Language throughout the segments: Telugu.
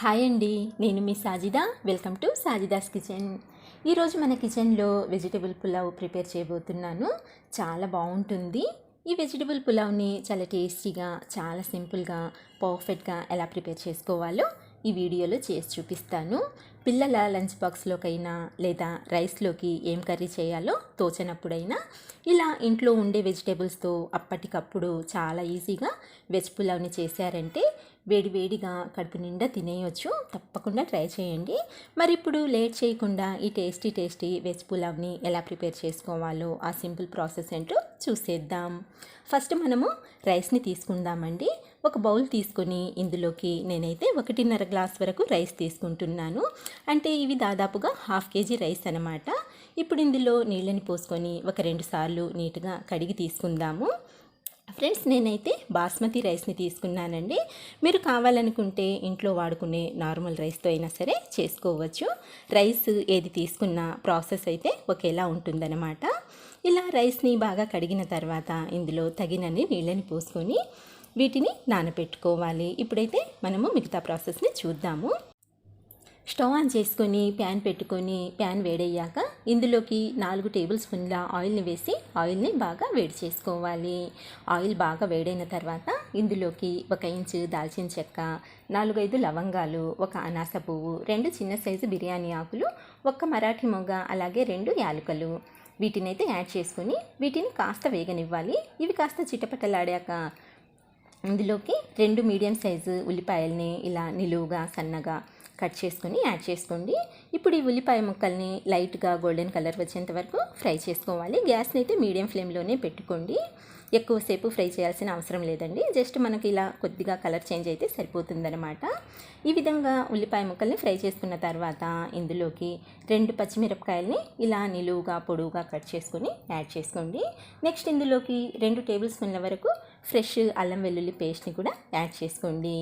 హాయ్ అండి నేను మీ Sajida. Welcome to Sajida's kitchen. ఈరోజు మన కిచెన్లో వెజిటబుల్ పులావ్ ప్రిపేర్ చేయబోతున్నాను. చాలా బాగుంటుంది. ఈ వెజిటబుల్ పులావ్ని చాలా టేస్టీగా చాలా సింపుల్గా పర్ఫెక్ట్గా ఎలా ప్రిపేర్ చేసుకోవాలో ఈ వీడియోలో చేసి చూపిస్తాను. పిల్లల లంచ్ బాక్స్లోకైనా లేదా రైస్లోకి ఏం కర్రీ చేయాలో తోచనప్పుడైనా ఇలా ఇంట్లో ఉండే వెజిటేబుల్స్తో అప్పటికప్పుడు చాలా ఈజీగా వెజ్ పులావ్ని చేశారంటే వేడివేడిగా కడుపు నిండా తినేయొచ్చు. తప్పకుండా ట్రై చేయండి. మరి ఇప్పుడు లేట్ చేయకుండా ఈ టేస్టీ టేస్టీ వెజ్ పులావ్ని ఎలా ప్రిపేర్ చేసుకోవాలో ఆ సింపుల్ ప్రాసెస్ ఏంటో చూసేద్దాం. ఫస్ట్ మనము రైస్ని తీసుకుందామండి. ఒక బౌల్ తీసుకొని ఇందులోకి నేనైతే ఒకటిన్నర గ్లాస్ వరకు రైస్ తీసుకుంటున్నాను. అంటే ఇవి దాదాపుగా హాఫ్ కేజీ రైస్ అనమాట ఇప్పుడు ఇందులో నీళ్ళని పోసుకొని ఒక రెండు సార్లు నీట్గా కడిగి తీసుకుందాము. ఫ్రెండ్స్ నేనైతే బాస్మతి రైస్ని తీసుకున్నానండి. మీరు కావాలనుకుంటే ఇంట్లో వాడుకునే నార్మల్ రైస్తో అయినా సరే చేసుకోవచ్చు. రైస్ ఏది తీసుకున్న ప్రాసెస్ అయితే ఒకేలా ఉంటుందన్నమాట. ఇలా రైస్ని బాగా కడిగిన తర్వాత ఇందులో తగినన్ని నీళ్ళని పోసుకొని వీటిని నానబెట్టుకోవాలి. ఇప్పుడైతే మనము మిగతా ప్రాసెస్ని చూద్దాము. స్టవ్ ఆన్ చేసుకొని ప్యాన్ పెట్టుకొని ప్యాన్ వేడయ్యాక ఇందులోకి నాలుగు టేబుల్ స్పూన్ల ఆయిల్ని వేసి ఆయిల్ని బాగా వేడి చేసుకోవాలి. ఆయిల్ బాగా వేడైన తర్వాత ఇందులోకి ఒక ఇంచు దాల్చిన చెక్క నాలుగైదు లవంగాలు ఒక అనాస పువ్వు రెండు చిన్న సైజు బిర్యానీ ఆకులు ఒక్క మరాఠీ మొగ్గ అలాగే రెండు యాలకులు. వీటినైతే యాడ్ చేసుకొని వీటిని కాస్త వేగనివ్వాలి. ఇవి కాస్త చిటపటలాడాక ఇందులోకి రెండు మీడియం సైజు ఉల్లిపాయల్ని ఇలా నిలువుగా సన్నగా కట్ చేసుకొని యాడ్ చేసుకోండి. ఇప్పుడు ఈ ఉల్లిపాయ ముక్కల్ని లైట్గా గోల్డెన్ కలర్ వచ్చేంత వరకు ఫ్రై చేసుకోవాలి. గ్యాస్ని అయితే మీడియం ఫ్లేమ్లోనే పెట్టుకోండి. ఎక్కువసేపు ఫ్రై చేయాల్సిన అవసరం లేదండి. జస్ట్ మనకి ఇలా కొద్దిగా కలర్ చేంజ్ అయితే సరిపోతుందన్నమాట. ఈ విధంగా ఉల్లిపాయ ముక్కల్ని ఫ్రై చేసుకున్న తర్వాత ఇందులోకి రెండు పచ్చిమిరపకాయల్ని ఇలా నిలువుగా పొడవుగా కట్ చేసుకొని యాడ్ చేసుకోండి. నెక్స్ట్ ఇందులోకి రెండు టేబుల్ స్పూన్ల వరకు ఫ్రెష్ అల్లం వెల్లుల్లి పేస్ట్ని కూడా యాడ్ చేసుకోండి.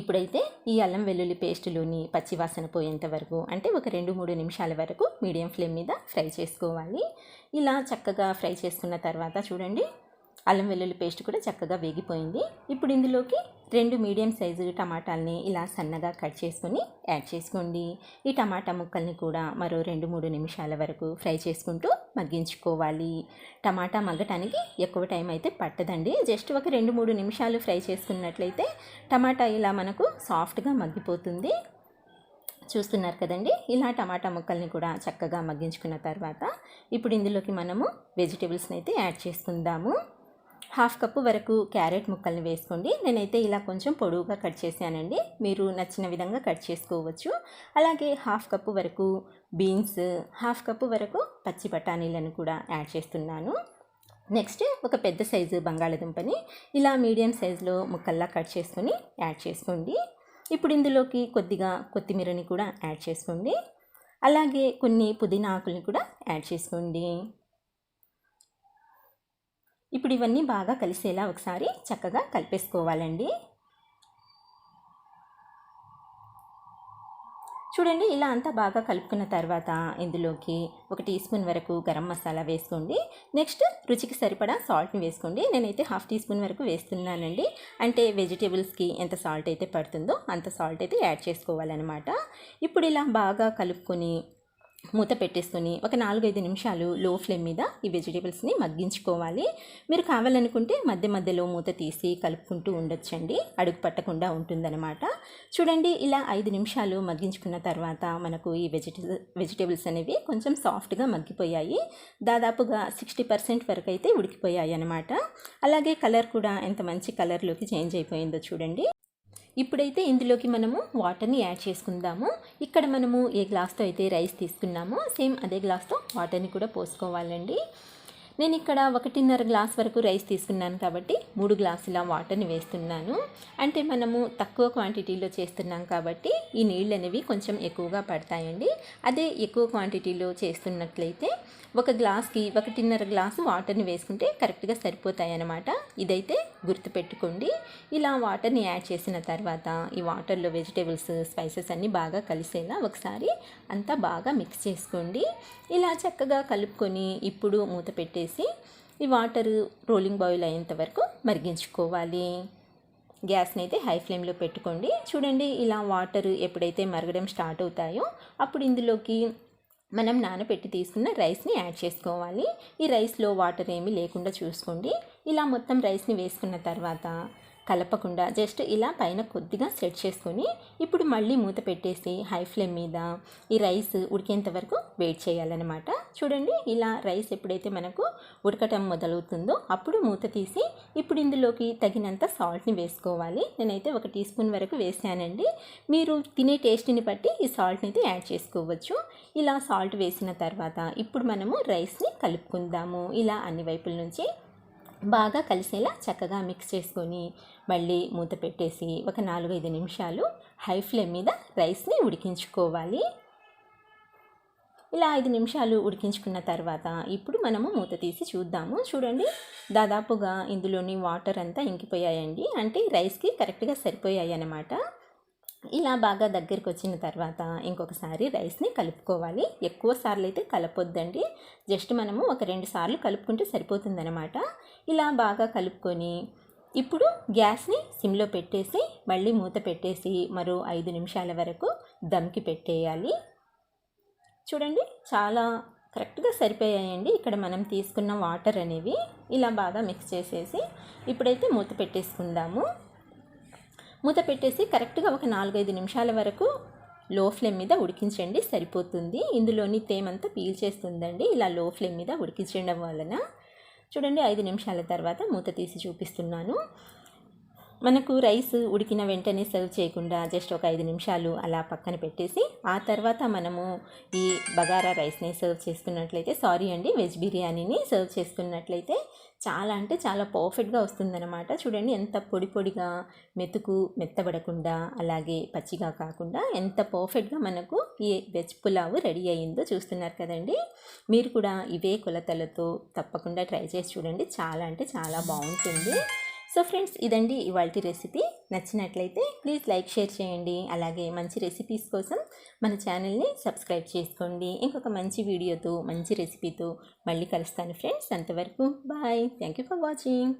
ఇప్పుడైతే ఈ అల్లం వెల్లుల్లి పేస్టులోని పచ్చివాసన పోయేంత వరకు అంటే ఒక రెండు మూడు నిమిషాల వరకు మీడియం ఫ్లేమ్ మీద ఫ్రై చేసుకోవాలి. ఇలా చక్కగా ఫ్రై చేసుకున్న తర్వాత చూడండి అల్లం వెల్లుల్లి పేస్ట్ కూడా చక్కగా వేగిపోయింది. ఇప్పుడు ఇందులోకి రెండు మీడియం సైజు టమాటాలని ఇలా సన్నగా కట్ చేసుకొని యాడ్ చేసుకోండి. ఈ టమాటా ముక్కల్ని కూడా మరో రెండు మూడు నిమిషాల వరకు ఫ్రై చేసుకుంటూ మగ్గించుకోవాలి. టమాటా మగ్గటానికి ఎక్కువ టైం అయితే పట్టదండి. జస్ట్ ఒక రెండు మూడు నిమిషాలు ఫ్రై చేసుకున్నట్లయితే టమాటా ఇలా మనకు సాఫ్ట్గా మగ్గిపోతుంది. చూస్తున్నారు కదండి? ఇలా టమాటా ముక్కల్ని కూడా చక్కగా మగ్గించుకున్న తర్వాత ఇప్పుడు ఇందులోకి మనము వెజిటేబుల్స్ని అయితే యాడ్ చేసుకుందాము. హాఫ్ కప్పు వరకు క్యారెట్ ముక్కల్ని వేసుకోండి. నేనైతే ఇలా కొంచెం పొడవుగా కట్ చేశానండి. మీరు నచ్చిన విధంగా కట్ చేసుకోవచ్చు. అలాగే హాఫ్ కప్పు వరకు బీన్స్ హాఫ్ కప్పు వరకు పచ్చి బఠానీలను కూడా యాడ్ చేస్తున్నాను. నెక్స్ట్ ఒక పెద్ద సైజు బంగాళదుంపని ఇలా మీడియం సైజులో ముక్కల్లా కట్ చేసుకొని యాడ్ చేసుకోండి. ఇప్పుడు ఇందులోకి కొద్దిగా కొత్తిమీరని కూడా యాడ్ చేసుకోండి. అలాగే కొన్ని పుదీనా ఆకుల్ని కూడా యాడ్ చేసుకోండి. ఇప్పుడు ఇవన్నీ బాగా కలిసేలా ఒకసారి చక్కగా కలిపేసుకోవాలండి. చూడండి ఇలా అంతా బాగా కలుపుకున్న తర్వాత ఇందులోకి ఒక టీ స్పూన్ వరకు గరం మసాలా వేసుకోండి. నెక్స్ట్ రుచికి సరిపడా సాల్ట్ని వేసుకోండి. నేనైతే హాఫ్ టీ స్పూన్ వరకు వేస్తున్నానండి. అంటే వెజిటేబుల్స్కి ఎంత సాల్ట్ అయితే పడుతుందో అంత సాల్ట్ అయితే యాడ్ చేసుకోవాలన్నమాట. ఇప్పుడు ఇలా బాగా కలుపుకొని మూత పెట్టేసుకొని ఒక నాలుగైదు నిమిషాలు లో ఫ్లేమ్ మీద ఈ వెజిటేబుల్స్ని మగ్గించుకోవాలి. మీరు కావాలనుకుంటే మధ్య మధ్యలో మూత తీసి కలుపుకుంటూ ఉండొచ్చండి. అడుగు పట్టకుండా ఉంటుందన్నమాట. చూడండి ఇలా ఐదు నిమిషాలు మగ్గించుకున్న తర్వాత మనకు ఈ వెజిటే వెజిటేబుల్స్ అనేవి కొంచెం సాఫ్ట్గా మగ్గిపోయాయి. దాదాపుగా సిక్స్టీ పర్సెంట్ వరకు అయితే ఉడికిపోయాయి అనమాట అలాగే కలర్ కూడా ఎంత మంచి కలర్లోకి చేంజ్ అయిపోయిందో చూడండి. ఇప్పుడైతే ఇందులోకి మనము వాటర్ని యాడ్ చేసుకుందాము. ఇక్కడ మనము ఏ గ్లాస్తో అయితే రైస్ తీసుకున్నామో సేమ్ అదే గ్లాస్తో వాటర్ని కూడా పోసుకోవాలండి. నేను ఇక్కడ ఒకటిన్నర గ్లాస్ వరకు రైస్ తీసుకున్నాను కాబట్టి మూడు గ్లాసుల వాటర్ని వేస్తున్నాను. అంటే మనము తక్కువ క్వాంటిటీలో చేస్తున్నాం కాబట్టి ఈ నీళ్ళు అనేవి కొంచెం ఎక్కువగా పడతాయండి. అదే ఎక్కువ క్వాంటిటీలో చేస్తున్నట్లయితే ఒక గ్లాస్కి ఒకటిన్నర గ్లాసు వాటర్ని వేసుకుంటే కరెక్ట్గా సరిపోతాయి అన్నమాట ఇదైతే గుర్తుపెట్టుకోండి. ఇలా వాటర్ని యాడ్ చేసిన తర్వాత ఈ వాటర్లో వెజిటేబుల్స్ స్పైసెస్ అన్నీ బాగా కలిసేలా ఒకసారి అంతా బాగా మిక్స్ చేసుకోండి. ఇలా చక్కగా కలుపుకొని ఇప్పుడు మూత పెట్టేసి ఈ వాటర్ రోలింగ్ బాయిల్ అయ్యేంత వరకు మరిగించుకోవాలి. గ్యాస్ని అయితే హై ఫ్లేమ్లో పెట్టుకోండి. చూడండి ఇలా వాటర్ ఎప్పుడైతే మరగడం స్టార్ట్ అవుతాయో అప్పుడు ఇందులోకి మనం నానబెట్టి తీసుకున్న రైస్ని యాడ్ చేసుకోవాలి. ఈ రైస్లో వాటర్ ఏమీ లేకుండా చూసుకోండి. ఇలా మొత్తం రైస్ని వేసుకున్న తర్వాత కలపకుండా జస్ట్ ఇలా పైన కొద్దిగా సెట్ చేసుకొని ఇప్పుడు మళ్ళీ మూత పెట్టేసి హై ఫ్లేమ్ మీద ఈ రైస్ ఉడికేంత వరకు వెయిట్ చేయాలన్నమాట. చూడండి ఇలా రైస్ ఎప్పుడైతే మనకు ఉడకటం మొదలవుతుందో అప్పుడు మూత తీసి ఇప్పుడు ఇందులోకి తగినంత సాల్ట్ని వేసుకోవాలి. నేనైతే ఒక టీ స్పూన్ వరకు వేసానండి. మీరు తినే టేస్ట్ని బట్టి ఈ సాల్ట్ని అయితే యాడ్ చేసుకోవచ్చు. ఇలా సాల్ట్ వేసిన తర్వాత ఇప్పుడు మనము రైస్ని కలుపుకుందాము. ఇలా అన్ని వైపుల నుంచి బాగా కలిసేలా చక్కగా మిక్స్ చేసుకొని మళ్ళీ మూత పెట్టేసి ఒక నాలుగైదు నిమిషాలు హై ఫ్లేమ్ మీద రైస్ని ఉడికించుకోవాలి. ఇలా ఐదు నిమిషాలు ఉడికించుకున్న తర్వాత ఇప్పుడు మనము మూత తీసి చూద్దాము. చూడండి దాదాపుగా ఇందులోని వాటర్ అంతా ఇంకిపోయాయండి. అంటే రైస్కి కరెక్ట్గా సరిపోయాయి అన్నమాట ఇలా బాగా దగ్గరికి వచ్చిన తర్వాత ఇంకొకసారి రైస్ని కలుపుకోవాలి. ఎక్కువ సార్లు అయితే కలపొద్దండి. జస్ట్ మనము ఒక రెండు సార్లు కలుపుకుంటే సరిపోతుందన్నమాట. ఇలా బాగా కలుపుకొని ఇప్పుడు గ్యాస్ని సిమ్లో పెట్టేసి మళ్ళీ మూత పెట్టేసి మరో ఐదు నిమిషాల వరకు దమ్కి పెట్టేయాలి. చూడండి చాలా కరెక్ట్గా సరిపోయాయండి. ఇక్కడ మనం తీసుకున్న వాటర్ అనేవి ఇలా బాగా మిక్స్ చేసేసి ఇప్పుడైతే మూత పెట్టేసుకుందాము. మూత పెట్టేసి కరెక్ట్గా ఒక నాలుగైదు నిమిషాల వరకు లో ఫ్లేమ్ మీద ఉడికించండి సరిపోతుంది. ఇందులోని తేమంతా పీల్చేస్తుందండి. ఇలా లో ఫ్లేమ్ మీద ఉడికించడం వలన చూడండి ఐదు నిమిషాల తర్వాత మూత తీసి చూపిస్తున్నాను. మనకు రైస్ ఉడికిన వెంటనే సర్వ్ చేయకుండా జస్ట్ ఒక ఐదు నిమిషాలు అలా పక్కన పెట్టేసి ఆ తర్వాత మనము ఈ బగారా రైస్ని సర్వ్ చేసుకున్నట్లయితే సారీ అండి వెజ్ బిర్యానీని సర్వ్ చేసుకున్నట్లయితే చాలా అంటే చాలా పర్ఫెక్ట్గా వస్తుందన్నమాట. చూడండి ఎంత పొడి పొడిగా మెతుకు మెత్తబడకుండా అలాగే పచ్చిగా కాకుండా ఎంత పర్ఫెక్ట్గా మనకు ఈ వెజ్ పులావ్ రెడీ అయ్యిందో చూస్తున్నారు కదండి. మీరు కూడా ఇవే కొలతలతో తప్పకుండా ట్రై చేసి చూడండి. చాలా అంటే చాలా బాగుంటుంది. సో ఫ్రెండ్స్ ఇదండి ఇవాళ రెసిపీ. నచ్చినట్లయితే ప్లీజ్ లైక్ షేర్ చేయండి. అలాగే మంచి రెసిపీస్ కోసం మన ఛానల్ని సబ్స్క్రైబ్ చేసుకోండి. ఇంకొక మంచి వీడియోతో మంచి రెసిపీతో మళ్ళీ కలుస్తాను ఫ్రెండ్స్. అంతవరకు bye. Thank you for watching.